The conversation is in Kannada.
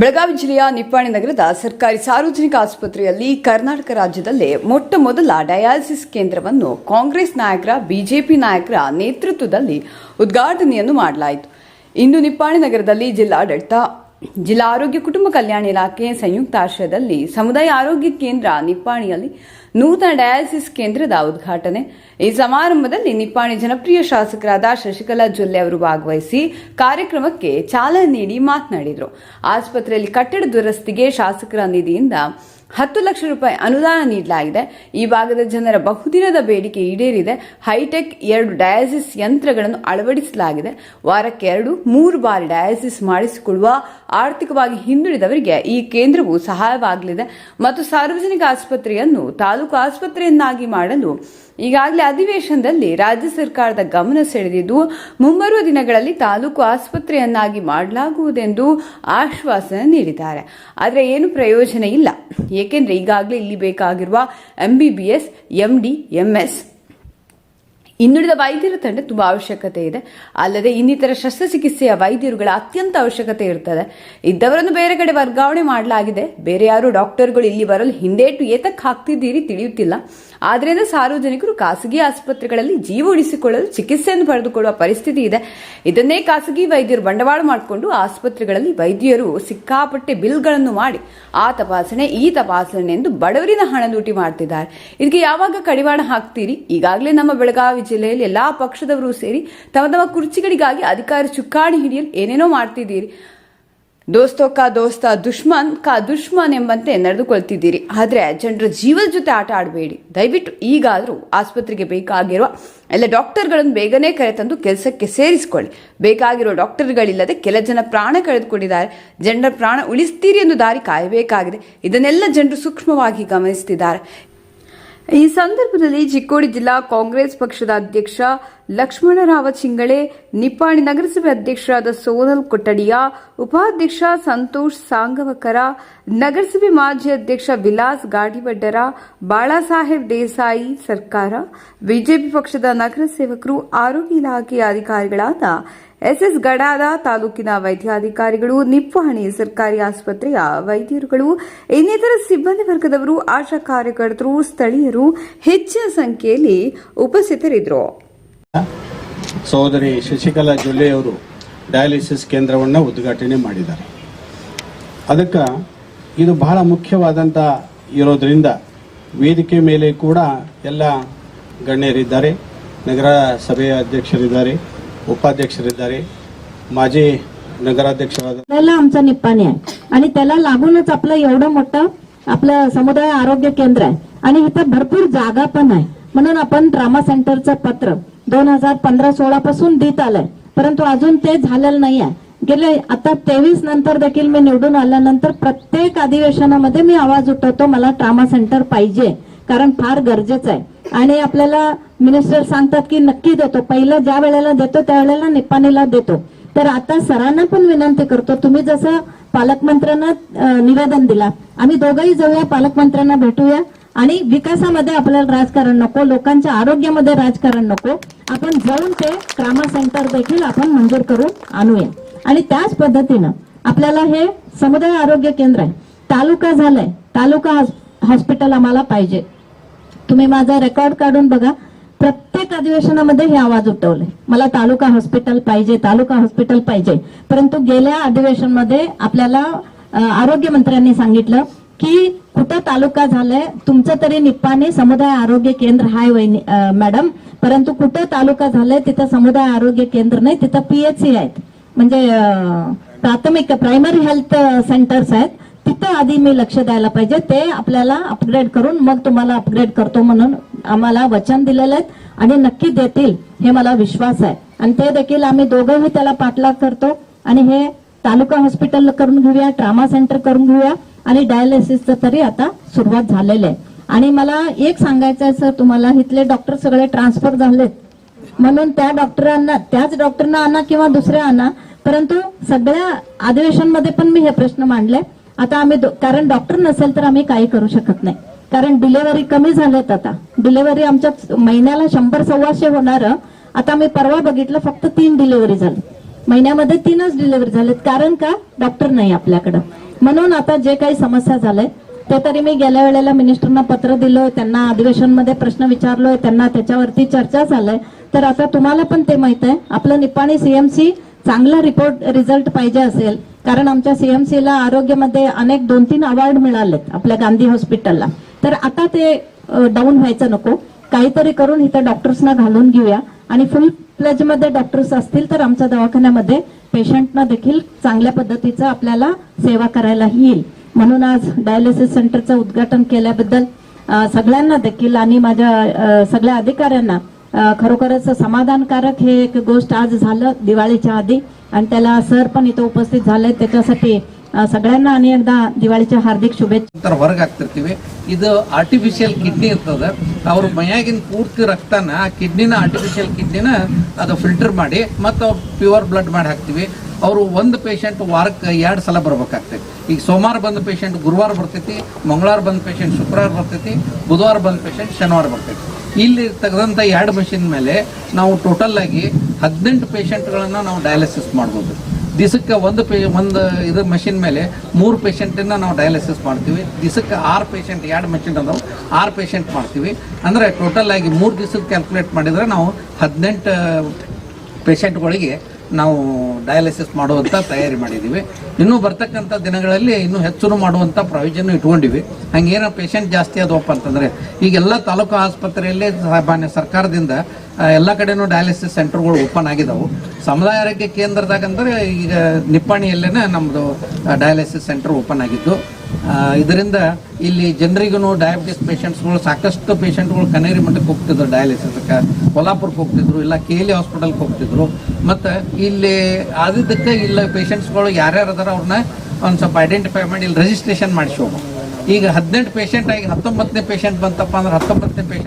ಬೆಳಗಾವಿ ಜಿಲ್ಲೆಯ ನಿಪ್ಪಾಣಿ ನಗರದ ಸರ್ಕಾರಿ ಸಾರ್ವಜನಿಕ ಆಸ್ಪತ್ರೆಯಲ್ಲಿ ಕರ್ನಾಟಕ ರಾಜ್ಯದಲ್ಲೇ ಮೊಟ್ಟ ಮೊದಲ ಡಯಾಲಿಸಿಸ್ ಕೇಂದ್ರವನ್ನು ಕಾಂಗ್ರೆಸ್ ನಾಯಕರ, ಬಿಜೆಪಿ ನಾಯಕರ ನೇತೃತ್ವದಲ್ಲಿ ಉದ್ಘಾಟನೆಯನ್ನು ಮಾಡಲಾಯಿತು. ಇಂದು ನಿಪ್ಪಾಣಿ ನಗರದಲ್ಲಿ ಜಿಲ್ಲಾಡಳಿತ ಜಿಲ್ಲಾ ಆರೋಗ್ಯ ಕುಟುಂಬ ಕಲ್ಯಾಣ ಇಲಾಖೆ ಸಂಯುಕ್ತ ಆಶ್ರಯದಲ್ಲಿ ಸಮುದಾಯ ಆರೋಗ್ಯ ಕೇಂದ್ರ ನಿಪ್ಪಾಣಿಯಲ್ಲಿ ನೂತನ ಡಯಾಲಿಸಿಸ್ ಕೇಂದ್ರದ ಉದ್ಘಾಟನೆ. ಈ ಸಮಾರಂಭದಲ್ಲಿ ನಿಪ್ಪಾಣಿ ಜನಪ್ರಿಯ ಶಾಸಕರಾದ ಶಶಿಕಲಾ ಜೊಲ್ಲೆ ಅವರು ಭಾಗವಹಿಸಿ ಕಾರ್ಯಕ್ರಮಕ್ಕೆ ಚಾಲನೆ ನೀಡಿ ಮಾತನಾಡಿದರು. ಆಸ್ಪತ್ರೆಯಲ್ಲಿ ಕಟ್ಟಡ ದುರಸ್ತಿಗೆ ಶಾಸಕರ ನಿಧಿಯಿಂದ ಹತ್ತು ಲಕ್ಷ ರೂಪಾಯಿ ಅನುದಾನ ನೀಡಲಾಗಿದೆ. ಈ ಭಾಗದ ಜನರ ಬಹುದಿನದ ಬೇಡಿಕೆ ಈಡೇರಿದೆ. ಹೈಟೆಕ್ ಎರಡು ಡಯಾಲಿಸಿಸ್ ಯಂತ್ರಗಳನ್ನು ಅಳವಡಿಸಲಾಗಿದೆ. ವಾರಕ್ಕೆ ಎರಡು, ಮೂರು ಬಾರಿ ಡಯಾಲಿಸಿಸ್ ಮಾಡಿಸಿಕೊಳ್ಳುವ ಆರ್ಥಿಕವಾಗಿ ಹಿಂದುಳಿದವರಿಗೆ ಈ ಕೇಂದ್ರವು ಸಹಾಯವಾಗಲಿದೆ. ಮತ್ತು ಸಾರ್ವಜನಿಕ ಆಸ್ಪತ್ರೆಯನ್ನು ತಾಲೂಕು ಆಸ್ಪತ್ರೆಯನ್ನಾಗಿ ಮಾಡಲು ಈಗಾಗಲೇ ಅಧಿವೇಶನದಲ್ಲಿ ರಾಜ್ಯ ಸರ್ಕಾರದ ಗಮನ ಸೆಳೆದಿದ್ದು, ಮುಂಬರುವ ದಿನಗಳಲ್ಲಿ ತಾಲೂಕು ಆಸ್ಪತ್ರೆಯನ್ನಾಗಿ ಮಾಡಲಾಗುವುದೆಂದು ಆಶ್ವಾಸನೆ ನೀಡಿದ್ದಾರೆ. ಆದರೆ ಏನು ಪ್ರಯೋಜನ ಇಲ್ಲ. ಏಕೆಂದರೆ ಈಗಾಗಲೇ ಇಲ್ಲಿ ಬೇಕಾಗಿರುವ ಎಂಬಿಬಿಎಸ್ ಎಂಡಿ ಎಂಎಸ್ ಇನ್ನುಳಿದ ವೈದ್ಯರ ತಂಡ ತುಂಬ ಅವಶ್ಯಕತೆ ಇದೆ. ಅಲ್ಲದೆ ಇನ್ನಿತರ ಶಸ್ತ್ರಚಿಕಿತ್ಸೆಯ ವೈದ್ಯರುಗಳ ಅತ್ಯಂತ ಅವಶ್ಯಕತೆ ಇರ್ತದೆ. ಇದ್ದವರನ್ನು ಬೇರೆ ಕಡೆ ವರ್ಗಾವಣೆ ಮಾಡಲಾಗಿದೆ. ಬೇರೆ ಯಾರು ಡಾಕ್ಟರ್ಗಳು ಇಲ್ಲಿ ಬರಲು ಹಿಂದೇಟು ಏತಕ್ಕೆ ಹಾಕ್ತಿದ್ದೀರಿ ತಿಳಿಯುತ್ತಿಲ್ಲ. ಆದ್ದರಿಂದ ಸಾರ್ವಜನಿಕರು ಖಾಸಗಿ ಆಸ್ಪತ್ರೆಗಳಲ್ಲಿ ಜೀವ ಉಳಿಸಿಕೊಳ್ಳಲು ಚಿಕಿತ್ಸೆಯನ್ನು ಪಡೆದುಕೊಳ್ಳುವ ಪರಿಸ್ಥಿತಿ ಇದೆ. ಇದನ್ನೇ ಖಾಸಗಿ ವೈದ್ಯರು ಬಂಡವಾಳ ಮಾಡಿಕೊಂಡು ಆಸ್ಪತ್ರೆಗಳಲ್ಲಿ ವೈದ್ಯರು ಸಿಕ್ಕಾಪಟ್ಟೆ ಬಿಲ್ಗಳನ್ನು ಮಾಡಿ ಆ ತಪಾಸಣೆ, ಈ ತಪಾಸಣೆ ಎಂದು ಬಡವರಿನ ಹಣ ಲೂಟಿ ಮಾಡ್ತಿದ್ದಾರೆ. ಇದಕ್ಕೆ ಯಾವಾಗ ಕಡಿವಾಣ ಹಾಕ್ತೀರಿ? ಈಗಾಗಲೇ ನಮ್ಮ ಬೆಳಗಾವಿ ಜಿಲ್ಲೆಯಲ್ಲಿ ಎಲ್ಲಾ ಪಕ್ಷದವರು ಸೇರಿ ತಮ್ಮ ತಮ್ಮ ಕುರ್ಚಿಗಳಿಗಾಗಿ ಅಧಿಕಾರ ಚುಕ್ಕಾಣಿ ಹಿಡಿಯಲು ಏನೇನೋ ಮಾಡ್ತಿದ್ದೀರಿ. ದೋಸ್ತೋ ಕಾ ದೋಸ್ತ, ದುಶ್ಮನ್ ಕಾ ದುಶ್ಮನ್ ಎಂಬಂತೆ ನಡೆದುಕೊಳ್ತಿದ್ದೀರಿ. ಆದರೆ ಜನರ ಜೀವದ ಜೊತೆ ಆಟ ಆಡಬೇಡಿ. ದಯವಿಟ್ಟು ಈಗಾದರೂ ಆಸ್ಪತ್ರೆಗೆ ಬೇಕಾಗಿರುವ ಎಲ್ಲ ಡಾಕ್ಟರ್ಗಳನ್ನು ಬೇಗನೆ ಕರೆತಂದು ಕೆಲಸಕ್ಕೆ ಸೇರಿಸಿಕೊಳ್ಳಿ. ಬೇಕಾಗಿರೋ ಡಾಕ್ಟರ್ಗಳಿಲ್ಲದೆ ಕೆಲ ಜನ ಪ್ರಾಣ ಕಳೆದುಕೊಂಡಿದ್ದಾರೆ. ಜನರ ಪ್ರಾಣ ಉಳಿಸ್ತೀರಿ ಎಂದು ದಾರಿ ಕಾಯಬೇಕಾಗಿದೆ. ಇದನ್ನೆಲ್ಲ ಜನರು ಸೂಕ್ಷ್ಮವಾಗಿ ಗಮನಿಸುತ್ತಿದ್ದಾರೆ ಈ ಸಂದರ್ಭದಲ್ಲಿ ಚಿಕ್ಕೋಡಿ ಜಿಲ್ಲಾ ಕಾಂಗ್ರೆಸ್ ಪಕ್ಷದ ಅಧ್ಯಕ್ಷ ಲಕ್ಷ್ಮಣರಾವ ಚಿಂಗಳೆ ನಿಪ್ಪಾಣಿ ನಗರಸಭೆ ಅಧ್ಯಕ್ಷರಾದ ಸೋನಲ್ ಕೊಟ್ಟಡಿಯ ಉಪಾಧ್ಯಕ್ಷ ಸಂತೋಷ್ ಸಾಂಗವಕರ, ನಗರಸಭೆ ಮಾಜಿ ಅಧ್ಯಕ್ಷ ವಿಲಾಸ್ ಗಾಡಿವಡ್ಡರ, ಬಾಳಾಸಾಹೇಬ್ ದೇಸಾಯಿ ಸರ್ಕಾರ, ಬಿಜೆಪಿ ಪಕ್ಷದ ನಗರ ಸೇವಕರು ಆರೋಗ್ಯ ಇಲಾಖೆಯ ಅಧಿಕಾರಿಗಳಾದ ಎಸ್ಎಸ್ ಗಡಾದ ತಾಲೂಕಿನ ವೈದ್ಯಾಧಿಕಾರಿಗಳು ನಿಪ್ಪಾಣಿ ಸರ್ಕಾರಿ ಆಸ್ಪತ್ರೆಯ ವೈದ್ಯರುಗಳು, ಇನ್ನಿತರ ಸಿಬ್ಬಂದಿ ವರ್ಗದವರು, ಆಶಾ ಕಾರ್ಯಕರ್ತರು, ಸ್ಥಳೀಯರು ಹೆಚ್ಚಿನ ಸಂಖ್ಯೆಯಲ್ಲಿ ಉಪಸ್ಥಿತರಿದ್ದರು. ಸಹೋದರಿ ಶಶಿಕಲಾ ಜೊಲ್ಲೆಯವರು ಡಯಾಲಿಸಿಸ್ ಕೇಂದ್ರವನ್ನು ಉದ್ಘಾಟನೆ ಮಾಡಿದ್ದಾರೆ. ಅದಕ್ಕೆ ಇದು ಬಹಳ ಮುಖ್ಯವಾದಂಥ ಇರೋದ್ರಿಂದ ವೇದಿಕೆ ಮೇಲೆ ಕೂಡ ಎಲ್ಲ ಗಣ್ಯರಿದ್ದಾರೆ ನಗರ ಸಭೆಯ ಅಧ್ಯಕ್ಷರಿದ್ದಾರೆ ಉಪಾಧ್ಯಕ್ಷರಿದ್ದಾರೆ ಮಾಜಿ ನಗರಾಧ್ಯಕ್ಷರಾದ त्याला आमचा निप्पाणी आहे आणि त्याला लागूनच आपलं एवढं मोठं आपलं समुदाय आरोग्य केंद्र आहे आणि इथं भरपूर जागा पण आहे म्हणून आपण ट्रामा सेंटरचं पत्र दोन हजार पंधरा सोळा पासून देत आलंय परंतु अजून ते झालेलं नाही आहे गेले आता तेवीस नंतर देखील मी निवडून आल्यानंतर प्रत्येक अधिवेशनामध्ये मी आवाज उठवतो मला ट्रामा सेंटर पाहिजे कारण फार गरजेचं आहे आणि आपल्याला मिनिस्टर सांगतात की नक्की देतो. पहिलं ज्या वेळेला देतो त्यावेळेला निपाणीला देतो. तर आता सरांना पण विनंती करतो तुम्ही जसं पालकमंत्र्यांना निवेदन दिला आम्ही दोघंही जाऊया पालकमंत्र्यांना भेटूया. आणि विकासामध्ये आपल्याला राजकारण नको लोकांच्या आरोग्यामध्ये राजकारण नको. आपण जाऊन ते ट्रामा सेंटर देखील आपण मंजूर करून आणूया. आणि त्याच पद्धतीनं आपल्याला हे समुदाय आरोग्य केंद्र आहे. तालुका झालाय. तालुका हॉस्पिटल आम्हाला पाहिजे. तुम्ही माझा रेकॉर्ड काढून बघा. प्रत्येक अधिवेशनामध्ये हे आवाज उठवले. मला तालुका हॉस्पिटल पाहिजे तालुका हॉस्पिटल पाहिजे. परंतु गेल्या अधिवेशनमध्ये आपल्याला आरोग्य आरोग्यमंत्र्यांनी सांगितलं की कुठं तालुका झालाय तुमचं तरी निप्पाने समुदाय आरोग्य केंद्र हाय वहिनी मॅडम. परंतु कुठं तालुका झालाय तिथं समुदाय आरोग्य केंद्र नाही तिथं पीएचसी आहेत. म्हणजे प्राथमिक प्रायमरी हेल्थ सेंटर्स आहेत. तिथं आधी मी लक्ष द्यायला पाहिजे. ते आपल्याला अपग्रेड करून मग तुम्हाला अपग्रेड करतो म्हणून आम्हाला वचन दिलेलं आहे आणि नक्की देतील हे मला विश्वास आहे. आणि ते देखील आम्ही दोघंही त्याला पाठलाग करतो. आणि हे तालुका हॉस्पिटल करून घेऊया ट्रामा सेंटर करून घेऊया आणि डायलिसिसचं तरी आता सुरुवात झालेलं आहे. आणि मला एक सांगायचं आहे सर तुम्हाला इथले डॉक्टर सगळे ट्रान्सफर झालेत. म्हणून त्या डॉक्टरांना त्याच डॉक्टरना आणा किंवा दुसऱ्या आणा. परंतु सगळ्या अधिवेशनमध्ये पण मी हे प्रश्न मांडले. आता आम्ही कारण डॉक्टर नसेल तर आम्ही काही करू शकत नाही. कारण डिलेवरी कमी झालेत आता. डिलेवरी आमच्या महिन्याला शंभर सव्वाशे होणार. आता मी परवा बघितलं फक्त तीन डिलेवरी झाली. महिन्यामध्ये तीनच डिलेव्हरी झालेत. कारण का? डॉक्टर नाही आपल्याकडं. म्हणून आता जे काही समस्या झालंय ते तरी मी गेल्या वेळेला मिनिस्टरना पत्र दिलोय त्यांना अधिवेशनमध्ये प्रश्न विचारलोय त्यांना त्याच्यावरती चर्चा झालंय. तर आता तुम्हाला पण ते माहीत आहे. आपलं निपाणी सीएमसी चांगला रिपोर्ट रिझल्ट पाहिजे असेल. कारण आमच्या सीएमसीला आरोग्यामध्ये अनेक दोन तीन अवॉर्ड मिळालेत आपल्या गांधी हॉस्पिटलला तर आता ते डाऊन व्हायचं नको. काहीतरी करून इथं डॉक्टर्सना घालून घेऊया. आणि फुल प्लेजमध्ये डॉक्टर्स असतील तर आमच्या दवाखान्यामध्ये पेशंटना देखील चांगल्या पद्धतीचं आपल्याला सेवा करायला येईल. म्हणून आज डायलिसिस सेंटरचं उद्घाटन केल्याबद्दल सगळ्यांना देखील आणि माझ्या सगळ्या अधिकाऱ्यांना खरोखरच समाधानकारक हे एक गोष्ट आज झालं दिवाळीच्या आधी आणि त्याला सर पण इथं उपस्थित झाले त्याच्यासाठी अ, सगळ्यांना आणि एकदा दिवाळीच्या हार्दिक शुभेच्छा ತರ ಹೊರಗೆ ಹಾಕ್ತಿರ್ತೀವಿ ಇದು ಆರ್ಟಿಫಿಷಿಯಲ್ ಕಿಡ್ನಿ ಇರ್ತದ ಅವ್ರ ಮೈಯಾಗಿನ ಪೂರ್ತಿ ರಕ್ತನ ಆ ಕಿಡ್ನಿನ ಆರ್ಟಿಫಿಷಿಯಲ್ ಕಿಡ್ನಿನ ಅದು ಫಿಲ್ಟರ್ ಮಾಡಿ ಮತ್ತು ಅವ್ರು ಪ್ಯೂರ್ ಬ್ಲಡ್ ಮಾಡಿ ಹಾಕ್ತಿವಿ ಅವರು ಒಂದು ಪೇಷಂಟ್ ವಾರಕ್ಕೆ ಎರಡು ಸಲ ಬರ್ಬೇಕಾಗ್ತೈತಿ ಈಗ ಸೋಮವಾರ ಬಂದ ಪೇಷಂಟ್ ಗುರುವಾರ ಬರ್ತೈತಿ ಮಂಗಳವಾರ ಬಂದ ಪೇಷಂಟ್ ಶುಕ್ರವಾರ ಬರ್ತೈತಿ ಬುಧವಾರ ಬಂದ ಪೇಷಂಟ್ ಶನಿವಾರ ಬರ್ತೈತಿ ಇಲ್ಲಿ ತೆಗೆದಂಥ ಎರಡು ಮಷಿನ್ ಮೇಲೆ ನಾವು ಟೋಟಲ್ ಆಗಿ ಹದಿನೆಂಟು ಪೇಷಂಟ್ಗಳನ್ನು ನಾವು ಡಯಾಲಿಸಿಸ್ ಮಾಡ್ಬೋದು. ದಿವಸಕ್ಕೆ ಒಂದು ಪೇ, ಒಂದು ಇದು ಮಷಿನ್ ಮೇಲೆ ಮೂರು ಪೇಷಂಟನ್ನ ನಾವು ಡಯಾಲಿಸಿಸ್ ಮಾಡ್ತೀವಿ. ದಿವಸಕ್ಕೆ ಆರು ಪೇಷಂಟ್ ಎರಡು ಮಷಿನ್ ಅದಾವೆ. ಆರು ಪೇಷಂಟ್ ಮಾಡ್ತೀವಿ. ಅಂದರೆ ಟೋಟಲ್ ಆಗಿ ಮೂರು ದಿವಸಕ್ಕೆ ಕ್ಯಾಲ್ಕುಲೇಟ್ ಮಾಡಿದರೆ ನಾವು ಹದಿನೆಂಟು ಪೇಷಂಟ್ಗಳಿಗೆ ನಾವು ಡಯಾಲಿಸಿಸ್ ಮಾಡುವಂಥ ತಯಾರಿ ಮಾಡಿದ್ದೀವಿ ಇನ್ನೂ ಬರ್ತಕ್ಕಂಥ ದಿನಗಳಲ್ಲಿ ಇನ್ನೂ ಹೆಚ್ಚು ಮಾಡುವಂಥ ಪ್ರಾವಿಷನ್ ಇಟ್ಕೊಂಡಿವಿ. ಹಂಗೇನೋ ಪೇಷಂಟ್ ಜಾಸ್ತಿ ಆದವಪ್ಪ ಅಂತಂದರೆ, ಈಗೆಲ್ಲ ತಾಲೂಕು ಆಸ್ಪತ್ರೆಯಲ್ಲೇ ಮಾನ್ಯ ಸರ್ಕಾರದಿಂದ ಎಲ್ಲ ಕಡೆನೂ ಡಯಾಲಿಸಿಸ್ ಸೆಂಟರ್ಗಳು ಓಪನ್ ಆಗಿದಾವು. ಸಮುದಾಯ ಆರೋಗ್ಯ ಕೇಂದ್ರದಾಗ ಅಂದ್ರೆ ಈಗ ನಿಪ್ಪಾಣಿಯಲ್ಲೇನೆ ನಮ್ಮದು ಡಯಾಲಿಸಿಸ್ ಸೆಂಟರ್ ಓಪನ್ ಆಗಿದ್ದು. ಇದರಿಂದ ಇಲ್ಲಿ ಜನರಿಗೂ ಡಯಾಬಿಟಿಸ್ ಪೇಷಂಟ್ಸ್ಗಳು ಸಾಕಷ್ಟು ಪೇಷಂಟ್ಗಳು ಕನೇರಿ ಮಠಕ್ಕೆ ಹೋಗ್ತಿದ್ರು ಡಯಾಲಿಸಿಸ್ಗೆ ಕೊಲ್ಲಾಪುರಕ್ಕೆ ಹೋಗ್ತಿದ್ರು, ಇಲ್ಲ ಕೆ ಎಲ್ ಹಾಸ್ಪಿಟಲ್ಗೆ ಹೋಗ್ತಿದ್ರು. ಮತ್ತು ಇಲ್ಲಿ ಆದಿದ್ದಕ್ಕೆ ಇಲ್ಲ ಪೇಷಂಟ್ಸ್ಗಳು ಯಾರ್ಯಾರು ಅದಾರ ಅವ್ರನ್ನ ಒಂದು ಸ್ವಲ್ಪ ಐಡೆಂಟಿಫೈ ಮಾಡಿ, ಇಲ್ಲಿ ರಿಜಿಸ್ಟ್ರೇಷನ್ ಮಾಡಿಸಿ ಹೋಗ್ಬೇಕು ಈಗ ಹದಿನೆಂಟು ಪೇಷಂಟ್ ಆಗಿ ಹತ್ತೊಂಬತ್ತನೇ ಪೇಷಂಟ್ ಬಂತಪ್ಪ ಅಂದ್ರೆ ಹತ್ತೊಂಬತ್ತನೇ ಪೇಷಂಟ್